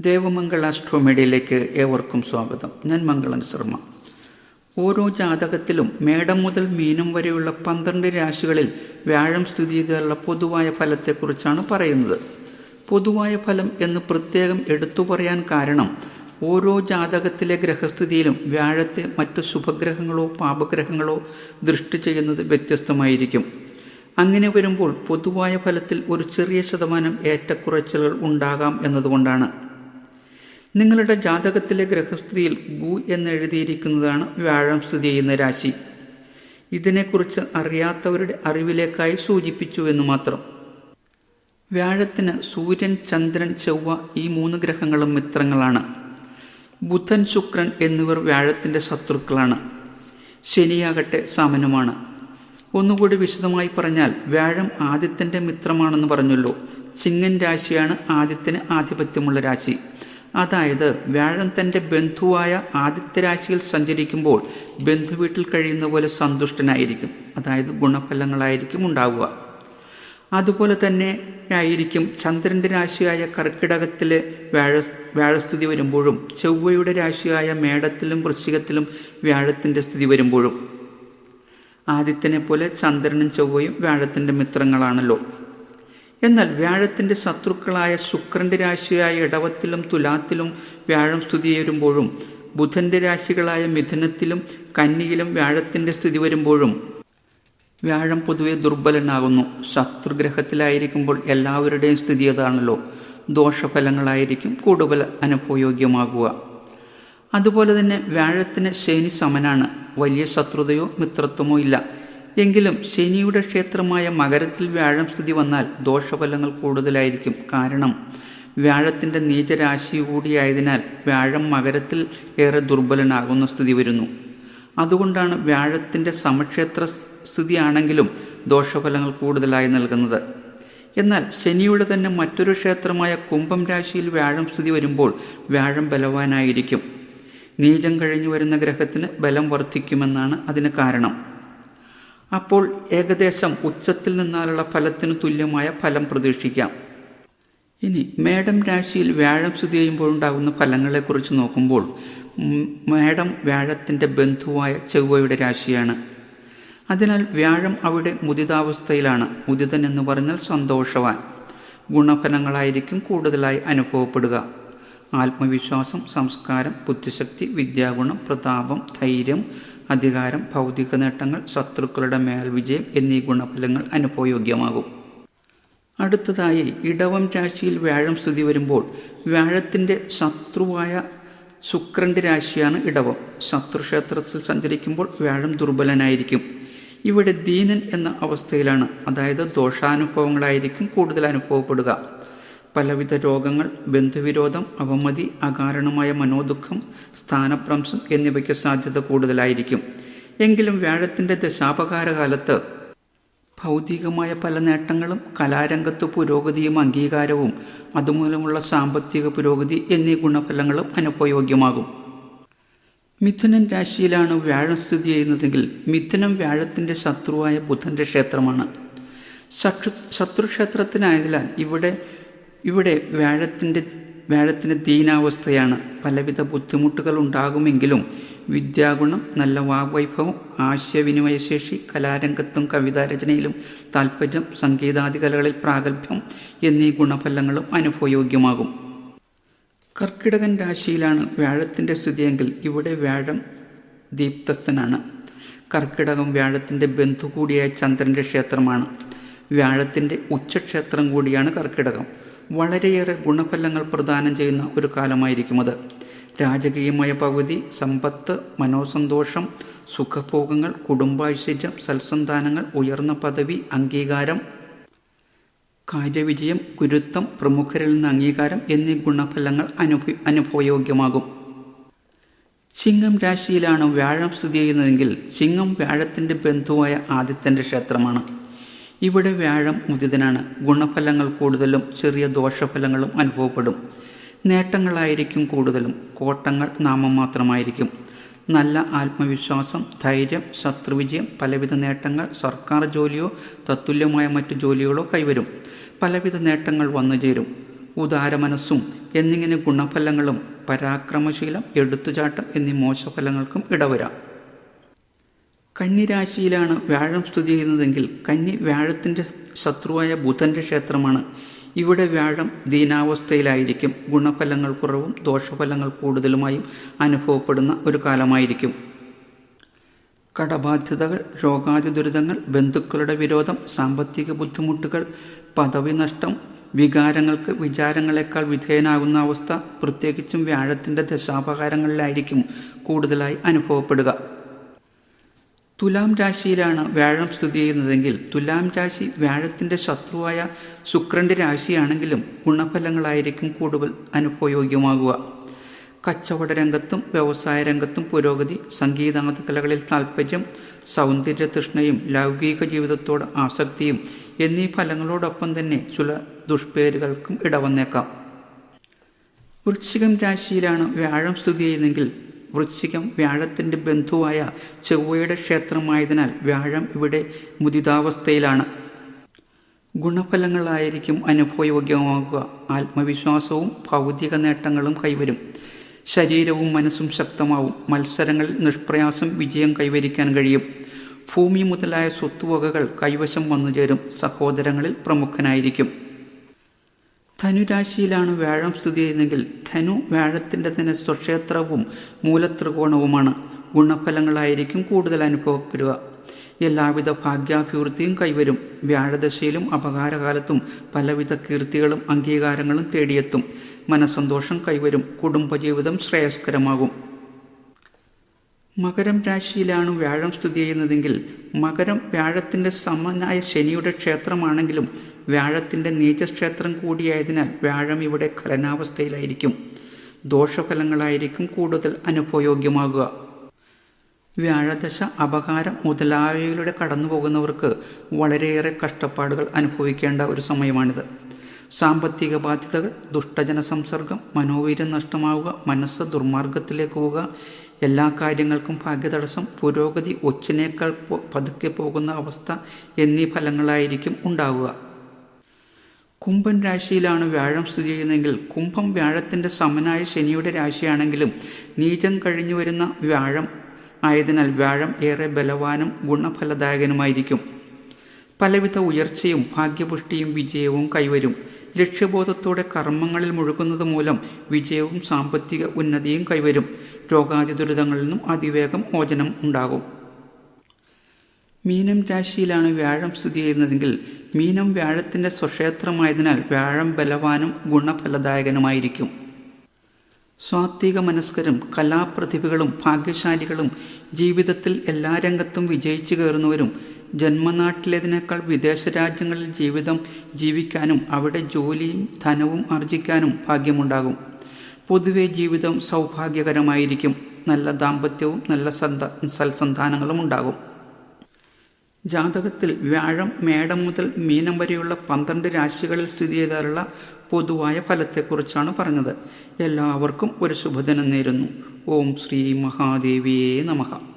ദേവമംഗൾ ആസ്ട്രോമീഡിയയിലേക്ക് ഏവർക്കും സ്വാഗതം. ഞാൻ മംഗളൻ ശർമ്മ. ഓരോ ജാതകത്തിലും മേടം മുതൽ മീനം വരെയുള്ള പന്ത്രണ്ട് രാശികളിൽ വ്യാഴം സ്ഥിതി ചെയ്തുള്ള പൊതുവായ ഫലത്തെക്കുറിച്ചാണ് പറയുന്നത്. പൊതുവായ ഫലം എന്ന് പ്രത്യേകം എടുത്തു പറയാൻ കാരണം ഓരോ ജാതകത്തിലെ ഗ്രഹസ്ഥിതിയിലും വ്യാഴത്തെ മറ്റു ശുഭഗ്രഹങ്ങളോ പാപഗ്രഹങ്ങളോ ദൃഷ്ടി ചെയ്യുന്നത് വ്യത്യസ്തമായിരിക്കും. അങ്ങനെ വരുമ്പോൾ പൊതുവായ ഫലത്തിൽ ഒരു ചെറിയ ശതമാനം ഏറ്റക്കുറച്ചിലുകൾ ഉണ്ടാകാം എന്നതുകൊണ്ടാണ്. നിങ്ങളുടെ ജാതകത്തിലെ ഗ്രഹസ്ഥിതിയിൽ ഗു എന്നെഴുതിയിരിക്കുന്നതാണ് വ്യാഴം സ്ഥിതി ചെയ്യുന്ന രാശി. ഇതിനെക്കുറിച്ച് അറിയാത്തവരുടെ അറിവിലേക്കായി സൂചിപ്പിച്ചു എന്ന് മാത്രം. വ്യാഴത്തിന് സൂര്യൻ ചന്ദ്രൻ ചൊവ്വ ഈ മൂന്ന് ഗ്രഹങ്ങളും മിത്രങ്ങളാണ്. ബുധൻ ശുക്രൻ എന്നിവർ വ്യാഴത്തിന്റെ ശത്രുക്കളാണ്. ശനിയാകട്ടെ സമനുമാണ്. ഒന്നുകൂടി വിശദമായി പറഞ്ഞാൽ വ്യാഴം ആദിത്യന്റെ മിത്രമാണെന്ന് പറഞ്ഞല്ലോ. ചിങ്ങൻ രാശിയാണ് ആദിത്യന് ആധിപത്യമുള്ള രാശി. അതായത് വ്യാഴം തന്റെ ബന്ധുവായ ആദിത്യ സഞ്ചരിക്കുമ്പോൾ ബന്ധു വീട്ടിൽ കഴിയുന്ന പോലെ സന്തുഷ്ടനായിരിക്കും. അതായത് ഗുണഫലങ്ങളായിരിക്കും ഉണ്ടാവുക. അതുപോലെ തന്നെ ആയിരിക്കും ചന്ദ്രന്റെ രാശിയായ കർക്കിടകത്തിലെ വ്യാഴ വ്യാഴസ്ഥിതി വരുമ്പോഴും ചൊവ്വയുടെ രാശിയായ മേടത്തിലും വൃശ്ചികത്തിലും വ്യാഴത്തിന്റെ സ്ഥിതി വരുമ്പോഴും. ആദിത്യനെ പോലെ ചന്ദ്രനും ചൊവ്വയും വ്യാഴത്തിന്റെ മിത്രങ്ങളാണല്ലോ. എന്നാൽ വ്യാഴത്തിന്റെ ശത്രുക്കളായ ശുക്രന്റെ രാശിയായ ഇടവത്തിലും തുലാത്തിലും വ്യാഴം സ്ഥിതി വരുമ്പോഴും ബുധന്റെ രാശികളായ മിഥുനത്തിലും കന്നിയിലും വ്യാഴത്തിന്റെ സ്ഥിതി വരുമ്പോഴും വ്യാഴം പൊതുവെ ദുർബലനാകുന്നു. ശത്രുഗ്രഹത്തിലായിരിക്കുമ്പോൾ എല്ലാവരുടെയും സ്ഥിതി അതാണല്ലോ. ദോഷഫലങ്ങളായിരിക്കും കൂടുതൽ അനുപയോഗ്യമാകുക അതുപോലെ തന്നെ വ്യാഴത്തിന് ശനി സമനാണ്. വലിയ ശത്രുതയോ മിത്രത്വമോ ഇല്ല. എങ്കിലും ശനിയുടെ ക്ഷേത്രമായ മകരത്തിൽ വ്യാഴം സ്ഥിതി വന്നാൽ ദോഷഫലങ്ങൾ കൂടുതലായിരിക്കും കാരണം വ്യാഴത്തിന്റെ നീചരാശി കൂടിയായതിനാൽ വ്യാഴം മകരത്തിൽ ഏറെ ദുർബലനാകുന്ന സ്ഥിതി വരുന്നു. അതുകൊണ്ടാണ് വ്യാഴത്തിന്റെ സമക്ഷേത്ര സ്ഥിതിയാണെങ്കിലും ദോഷഫലങ്ങൾ കൂടുതലായി നൽകുന്നത്. എന്നാൽ ശനിയുടെ തന്നെ മറ്റൊരു ക്ഷേത്രമായ കുംഭം രാശിയിൽ വ്യാഴം സ്ഥിതി വരുമ്പോൾ വ്യാഴം ബലവാനായിരിക്കും. നീചം കഴിഞ്ഞു വരുന്ന ഗ്രഹത്തിന് ബലം വർദ്ധിക്കുമെന്നാണ് അതിന് കാരണം. അപ്പോൾ ഏകദേശം ഉച്ചത്തിൽ നിന്നാലുള്ള ഫലത്തിന് തുല്യമായ ഫലം പ്രതീക്ഷിക്കാം. ഇനി മേടം രാശിയിൽ വ്യാഴം സ്ഥിതി ചെയ്യുമ്പോഴുണ്ടാകുന്ന ഫലങ്ങളെക്കുറിച്ച് നോക്കുമ്പോൾ മേടം വ്യാഴത്തിന്റെ ബന്ധുവായ ചൊവ്വയുടെ രാശിയാണ്. അതിനാൽ വ്യാഴം അവിടെ മുദിതാവസ്ഥയിലാണ്. മുദിതൻ എന്ന് പറഞ്ഞാൽ സന്തോഷവാൻ. ഗുണഫലങ്ങളായിരിക്കും കൂടുതലായി അനുഭവപ്പെടുക. ആത്മവിശ്വാസം സംസ്കാരം ബുദ്ധിശക്തി വിദ്യാഗുണം പ്രതാപം ധൈര്യം അധികാരം ഭൗതിക നേട്ടങ്ങൾ ശത്രുക്കളുടെ മേൽവിജയം എന്നീ ഗുണഫലങ്ങൾ അനുഭവയോഗ്യമാകും. അടുത്തതായി ഇടവം രാശിയിൽ വ്യാഴം സ്ഥിതി വരുമ്പോൾ വ്യാഴത്തിന്റെ ശത്രുവായ ശുക്രന്റെ രാശിയാണ് ഇടവം. ശത്രുക്ഷേത്രത്തിൽ സഞ്ചരിക്കുമ്പോൾ വ്യാഴം ദുർബലനായിരിക്കും. ഇവിടെ ദീനൻ എന്ന അവസ്ഥയിലാണ്. അതായത് ദോഷാനുഭവങ്ങളായിരിക്കും കൂടുതൽ അനുഭവപ്പെടുക. പലവിധ രോഗങ്ങൾ ബന്ധുവിരോധം അവമതി അകാരണമായ മനോദുഃഖം സ്ഥാനഭ്രംശം എന്നിവയ്ക്ക് സാധ്യത കൂടുതലായിരിക്കും. എങ്കിലും വ്യാഴത്തിന്റെ ദശാപകാരകാലത്ത് ഭൗതികമായ പല നേട്ടങ്ങളും കലാരംഗത്ത് പുരോഗതിയും അംഗീകാരവും അതുമൂലമുള്ള സാമ്പത്തിക പുരോഗതി എന്നീ ഗുണഫലങ്ങളും അനുപയോഗ്യമാകും മിഥുനൻ രാശിയിലാണ് വ്യാഴം സ്ഥിതി ചെയ്യുന്നതെങ്കിൽ മിഥുനം വ്യാഴത്തിന്റെ ശത്രുവായ ബുധന്റെ ക്ഷേത്രമാണ്. ശത്രു ശത്രുക്ഷേത്രത്തിനായതിനാൽ ഇവിടെ ഇവിടെ വ്യാഴത്തിന്റെ വ്യാഴത്തിന്റെ ദീനാവസ്ഥയാണ്. പലവിധ ബുദ്ധിമുട്ടുകൾ ഉണ്ടാകുമെങ്കിലും വിദ്യാഗുണം നല്ല വാഗ്വൈഭവം ആശയവിനിമയശേഷി കലാരംഗത്തും കവിതാരചനയിലും താൽപ്പര്യം സംഗീതാദി കലകളിൽ പ്രാഗൽഭ്യം എന്നീ ഗുണഫലങ്ങളും അനുഭവയോഗ്യമാകും. കർക്കിടകൻ രാശിയിലാണ് വ്യാഴത്തിന്റെ സ്ഥിതിയെങ്കിൽ ഇവിടെ വ്യാഴം ദീപ്തസ്ഥനാണ്. കർക്കിടകം വ്യാഴത്തിന്റെ ബന്ധു കൂടിയായ ചന്ദ്രന്റെ ക്ഷേത്രമാണ്. വ്യാഴത്തിന്റെ ഉച്ചക്ഷേത്രം കൂടിയാണ് കർക്കിടകം. വളരെയേറെ ഗുണഫലങ്ങൾ പ്രദാനം ചെയ്യുന്ന ഒരു കാലമായിരിക്കും അത്. രാജകീയമായ പകുതി സമ്പത്ത് മനോസന്തോഷം സുഖഭോഗങ്ങൾ കുടുംബൈശ്വര്യം സൽസന്താനങ്ങൾ ഉയർന്ന പദവി അംഗീകാരം കാര്യവിജയം ഗുരുത്വം പ്രമുഖരിൽ നിന്ന് അംഗീകാരം എന്നീ ഗുണഫലങ്ങൾ അനുഭ അനുഭവയോഗ്യമാകും. ചിങ്ങം രാശിയിലാണ് വ്യാഴം സ്ഥിതി ചെയ്യുന്നതെങ്കിൽ ചിങ്ങം വ്യാഴത്തിന്റെ ബന്ധുവായ ആദിത്യന്റെ ക്ഷേത്രമാണ്. ഇവിടെ വ്യാഴം മുദിതനാണ് ഗുണഫലങ്ങൾ കൂടുതലും ചെറിയ ദോഷഫലങ്ങളും അനുഭവപ്പെടും. നേട്ടങ്ങളായിരിക്കും കൂടുതലും. കോട്ടങ്ങൾ നാമം മാത്രമായിരിക്കും. നല്ല ആത്മവിശ്വാസം ധൈര്യം ശത്രുവിജയം പലവിധ നേട്ടങ്ങൾ സർക്കാർ ജോലിയോ തത്തുല്യമായ മറ്റു ജോലികളോ കൈവരും. പലവിധ നേട്ടങ്ങൾ വന്നു ചേരും. ഉദാരമനസ്സും എന്നിങ്ങനെ ഗുണഫലങ്ങളും പരാക്രമശീലം എടുത്തുചാട്ടം എന്നീ മോശഫലങ്ങൾക്കും ഇടവരാം. കന്നിരാശിയിലാണ് വ്യാഴം സ്ഥിതി ചെയ്യുന്നതെങ്കിൽ കന്നി വ്യാഴത്തിന്റെ ശത്രുവായ ബുധന്റെ ക്ഷേത്രമാണ്. ഇവിടെ വ്യാഴം ദീനാവസ്ഥയിലായിരിക്കും. ഗുണഫലങ്ങൾ കുറവും ദോഷഫലങ്ങൾ കൂടുതലുമായും അനുഭവപ്പെടുന്ന ഒരു കാലമായിരിക്കും. കടബാധ്യതകൾ രോഗാതി ദുരിതങ്ങൾ ബന്ധുക്കളുടെ വിരോധം സാമ്പത്തിക ബുദ്ധിമുട്ടുകൾ പദവി നഷ്ടം വികാരങ്ങൾക്ക് വിചാരങ്ങളെക്കാൾ വിധേയനാകുന്ന അവസ്ഥ പ്രത്യേകിച്ചും വ്യാഴത്തിന്റെ ദശാപകാരങ്ങളിലായിരിക്കും കൂടുതലായി അനുഭവപ്പെടുക. തുലാം രാശിയിലാണ് വ്യാഴം സ്ഥിതി ചെയ്യുന്നതെങ്കിൽ തുലാം രാശി വ്യാഴത്തിന്റെ ശത്രുവായ ശുക്രന്റെ രാശിയാണെങ്കിലും ഗുണഫലങ്ങളായിരിക്കും കൂടുതൽ അനുഭവയോഗ്യമാകുക. കച്ചവട രംഗത്തും വ്യവസായ രംഗത്തും പുരോഗതി സംഗീതാമത കലകളിൽ താൽപ്പര്യം സൗന്ദര്യ തൃഷ്ണയും ലൗകിക ജീവിതത്തോട് ആസക്തിയും എന്നീ ഫലങ്ങളോടൊപ്പം തന്നെ ചില ദുഷ്പേരുകൾക്കും ഇടവന്നേക്കാം. വൃശ്ചികം രാശിയിലാണ് വ്യാഴം സ്ഥിതി ചെയ്യുന്നതെങ്കിൽ വൃശ്ചികം വ്യാഴത്തിന്റെ ബന്ധുവായ ചൊവ്വയുടെ ക്ഷേത്രമായതിനാൽ വ്യാഴം ഇവിടെ മുദിതാവസ്ഥയിലാണ്. ഗുണഫലങ്ങളായിരിക്കും അനുഭവയോഗ്യമാകുക. ആത്മവിശ്വാസവും ഭൗതിക നേട്ടങ്ങളും കൈവരും. ശരീരവും മനസ്സും ശക്തമാവും. മത്സരങ്ങളിൽ നിഷ്പ്രയാസം വിജയം കൈവരിക്കാൻ കഴിയും. ഭൂമി മുതലായ സ്വത്തുവകകൾ കൈവശം വന്നു ചേരും സഹോദരങ്ങളിൽ പ്രമുഖനായിരിക്കും. ധനുരാശിയിലാണ് വ്യാഴം സ്ഥിതി ചെയ്യുന്നതെങ്കിൽ ധനു വ്യാഴത്തിന്റെ തന്നെ സ്വക്ഷേത്രവും മൂലത്രികോണവുമാണ്. ഗുണഫലങ്ങളായിരിക്കും കൂടുതൽ അനുഭവപ്പെടുക. എല്ലാവിധ ഭാഗ്യാഭിവൃദ്ധിയും കൈവരും. വ്യാഴദശയിലും അപകാരകാലത്തും പലവിധ കീർത്തികളും അംഗീകാരങ്ങളും തേടിയെത്തും. മനസന്തോഷം കൈവരും. കുടുംബജീവിതം ശ്രേയസ്കരമാകും. മകരം രാശിയിലാണ് വ്യാഴം സ്ഥിതി ചെയ്യുന്നതെങ്കിൽ മകരം വ്യാഴത്തിന്റെ സമനായ ശനിയുടെ ക്ഷേത്രമാണെങ്കിലും വ്യാഴത്തിന്റെ നീചക്ഷേത്രം കൂടിയായതിനാൽ വ്യാഴം ഇവിടെ ഖലനാവസ്ഥയിലായിരിക്കും. ദോഷഫലങ്ങളായിരിക്കും കൂടുതൽ അനുഭവയോഗ്യമാകുക. വ്യാഴദശ അപകാരം മുതലായവയിലൂടെ കടന്നു പോകുന്നവർക്ക് വളരെയേറെ കഷ്ടപ്പാടുകൾ അനുഭവിക്കേണ്ട ഒരു സമയമാണിത്. സാമ്പത്തിക ബാധ്യതകൾ ദുഷ്ടജന സംസർഗം മനോവീര്യം നഷ്ടമാവുക മനസ്സ് ദുർമാർഗത്തിലേക്ക് പോവുക എല്ലാ കാര്യങ്ങൾക്കും ഭാഗ്യതടസ്സം പുരോഗതി ഒച്ചിനേക്കാൾ പതുക്കെ പോകുന്ന അവസ്ഥ എന്നീ ഫലങ്ങളായിരിക്കും ഉണ്ടാവുക. കുംഭൻ രാശിയിലാണ് വ്യാഴം സ്ഥിതി ചെയ്യുന്നതെങ്കിൽ കുംഭം വ്യാഴത്തിന്റെ സമനായ ശനിയുടെ രാശിയാണെങ്കിലും നീചം കഴിഞ്ഞു വരുന്ന വ്യാഴം ആയതിനാൽ വ്യാഴം ഏറെ ബലവാനും ഗുണഫലദായകനുമായിരിക്കും. പലവിധ ഉയർച്ചയും ഭാഗ്യപുഷ്ടിയും വിജയവും കൈവരും. ലക്ഷ്യബോധത്തോടെ കർമ്മങ്ങളിൽ മുഴുകുന്നത് മൂലം വിജയവും സാമ്പത്തിക ഉന്നതിയും കൈവരും. രോഗാതി ദുരിതങ്ങളിൽ നിന്നും അതിവേഗം മോചനം ഉണ്ടാകും. മീനം രാശിയിലാണ് വ്യാഴം സ്ഥിതി ചെയ്യുന്നതെങ്കിൽ മീനം വ്യാഴത്തിന്റെ സ്വക്ഷേത്രമായതിനാൽ വ്യാഴം ബലവാനും ഗുണഫലദായകനുമായിരിക്കും. സ്വാത്വിക മനസ്കരും കലാപ്രതിഭകളും ഭാഗ്യശാലികളും ജീവിതത്തിൽ എല്ലാ രംഗത്തും വിജയിച്ചു കയറുന്നവരും ജന്മനാട്ടിലേതിനേക്കാൾ വിദേശ രാജ്യങ്ങളിൽ ജീവിതം ജീവിക്കാനും അവിടെ ജോലിയും ധനവും ആർജിക്കാനും ഭാഗ്യമുണ്ടാകും. പൊതുവെ ജീവിതം സൗഭാഗ്യകരമായിരിക്കും. നല്ല ദാമ്പത്യവും നല്ല സന്ത സൽസന്താനങ്ങളും ഉണ്ടാകും. ജാതകത്തിൽ വ്യാഴം മേടം മുതൽ മീനം വരെയുള്ള പന്ത്രണ്ട് രാശികളിൽ സ്ഥിതി ചെയ്താലുള്ള പൊതുവായ ഫലത്തെക്കുറിച്ചാണ് പറഞ്ഞത്. എല്ലാവർക്കും ഒരു ശുഭദിനം നേരുന്നു. ഓം ശ്രീ മഹാദേവിയേ നമഃ.